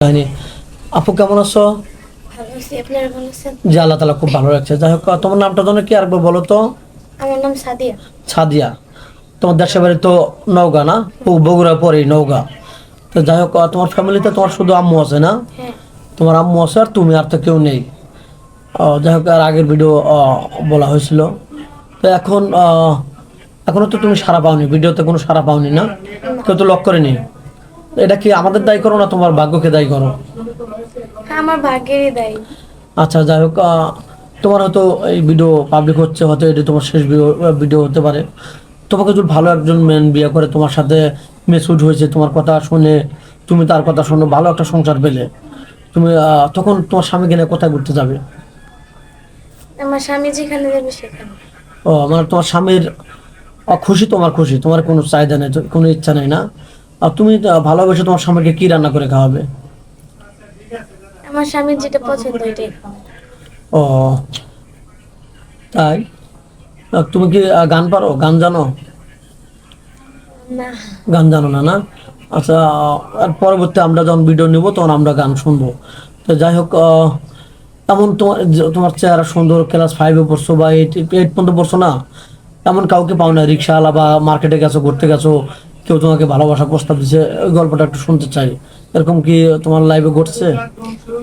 হয়নি আপু কেমন আছো? যে আল্লাহ তালা খুব ভালো রাখছে। যাই হোক তোমার নামটা যেন কি আরেকবার বলো তো? আমার নাম সাদিয়া। ছাদিয়া তোমার দেশের বাড়ি তো নওগাঁ না? বগুড়া পরেই নওগাঁ। তো যাই হোক তোমার ফ্যামিলিতে তোমার শুধু আম্মু আছে না? হ্যাঁ। তোমার আম্মু আছে আর তুমি আর তো কেউ নেই। যাই হোক আর আগের ভিডিও বলা হয়েছিল। তো এখন আহ, এখনও তো তুমি সারা পাওনি ভিডিওতে কোনো সারা পাওনি না? কেউ তো লক করেনি? এটা কি আমাদের দায়ী করো না তোমার ভাগ্যকে দায়ী করো? আমার ভাগ্যেরই দায়ী। আচ্ছা যাই হোক তোমার হয়তো এই ভিডিও পাবলিক হচ্ছে হয়তো এটা তোমার শেষ ভিডিও হতে পারে। তোমাকে যদি ভালো একজন মেন বিয়ে করে তোমার সাথে মেসুড হয়েছে তোমার কথা শুনে তুমি তার কথা শুনে ভালো একটা সংসার পেলে তুমি তখন তোমার স্বামীকে নিয়ে কোথায় ঘুরতে যাবে? আমার স্বামী যেখানে যাবে সেখানে। ও মানে তোমার স্বামীর খুশি তোমার খুশি তোমার কোনো চাহিদা নেই কোনো ইচ্ছা নেই না? আর তুমি ভালোবেসে তোমার স্বামীকে কি রান্না করে খাওয়াবে? আমার স্বামীর যেটা পছন্দ ও তাই? তুমি কি গান পারো? গান জানো? না। গান জানো না না? আচ্ছা আর পরবর্তী আমরা যখন ভিডিও নেব তখন আমরা গান শুনব। তো যাই হোক আহ, এমন তোমার তোমার চেহারা সুন্দর ক্লাস ফাইভে পড়ছো বা এইট এইট পর্যন্ত পড়ছো না? এমন কাউকে পাও না রিক্সাওয়ালা বা মার্কেটে গেছো ঘুরতে গেছো কেউ তোমাকে ভালোবাসা প্রস্তাব দিচ্ছে ওই গল্পটা একটু শুনতে চাই। এরকম কি তোমার লাইফে ঘটছে?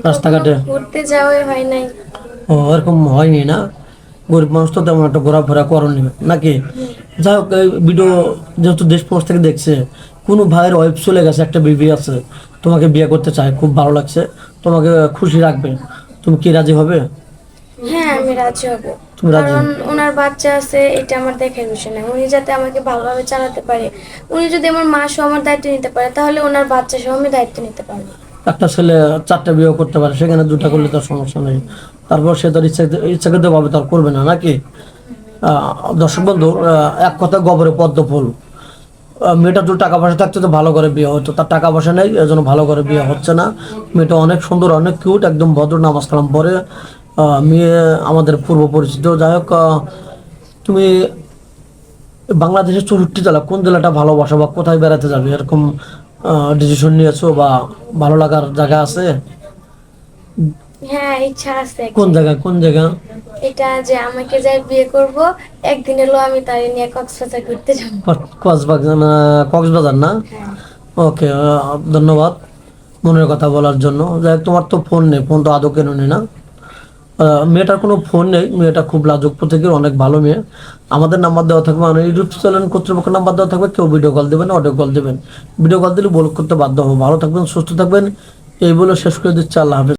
রাস্তাঘাটে? ঘুরতে যাওয়াই হয় নাই। ও এরকম হয়নি না? গরিব মানুষ তো তেমন একটা ঘোরাফেরা করেনি। নাকি? যাই হোক এই ভিডিও যেহেতু দেশ প্রবাস থেকে দেখছে কোনো ভাইয়ের ওয়াইফ চলে গেছে একটা বিবি আছে। তোমাকে বিয়ে করতে চায় খুব ভালো লাগছে। তোমাকে খুশি রাখবে। তুমি কি রাজি হবে? হ্যাঁ আমি রাজি হব? কারণ ওনার বাচ্চা আছে এটা আমার দেখার বিষয় না। উনি যাতে আমাকে ভালোভাবে চালাতে পারে। উনি যদি আমার মা সহ আমার দায়িত্ব নিতে পারে তাহলে ওনার বাচ্চা সহ আমি দায়িত্ব নিতে পারব। একটা ছেলে চারটা বিয়ে করতে পারে সেখানে দুটা করলে তার সমস্যা নেই। তারপর সে তার ইচ্ছা ইচ্ছাকৃত ভাবে তার করবে না নাকি? দর্শক বন্ধু এক কথা গবরে পদ্ম ফুল। মেয়েটা যদি টাকা পয়সা থাকতো তো ভালো করে বিয়ে হতো। তার টাকা পয়সা নেই এজন্য ভালো করে বিয়ে হচ্ছে না। মেয়েটা অনেক সুন্দর অনেক কিউট একদম ভদ্র নামাজ কালাম পরে আমাদের পূর্ব পরিচিত যাই হোক তুমি বাংলাদেশের চৌষট্টি জেলা কোন জেলাটা ভালোবাসো বা কোথায় বেড়াতে যাবে? এরকম ডিসিশন নিয়েছো বা ভালো লাগার জায়গা আছে? হ্যাঁ ইচ্ছা আছে কোন জায়গা কোন জায়গা? এটা যে আমাকে যাই বিয়ে করব একদিন এলো আমি তাই নিয়ে কক্সবাজার ঘুরতে যাব। কক্সবাজার কক্সবাজার না? হ্যাঁ। ওকে ধন্যবাদ মনের কথা বলার জন্য। যাই হোক, তোমার তো ফোন নেই ফোন তো আদৌ কেন না? মেয়েটার কোনো ফোন নেই। মেয়েটা খুব লাজুক প্রত্যেকের অনেক ভালো মেয়ে। আমাদের নাম্বার দেওয়া থাকবে মানে ইউটিউব চ্যানেল কর্তৃপক্ষের নাম্বার দেওয়া থাকবে, কেউ ভিডিও কল দেবেন অডিও কল দেবেন। ভিডিও কল দিলে বল করতে বাধ্য হব। ভালো থাকবেন, সুস্থ থাকবেন। এই বলে শেষ করে দিচ্ছে। আল্লাহ হাফেজ।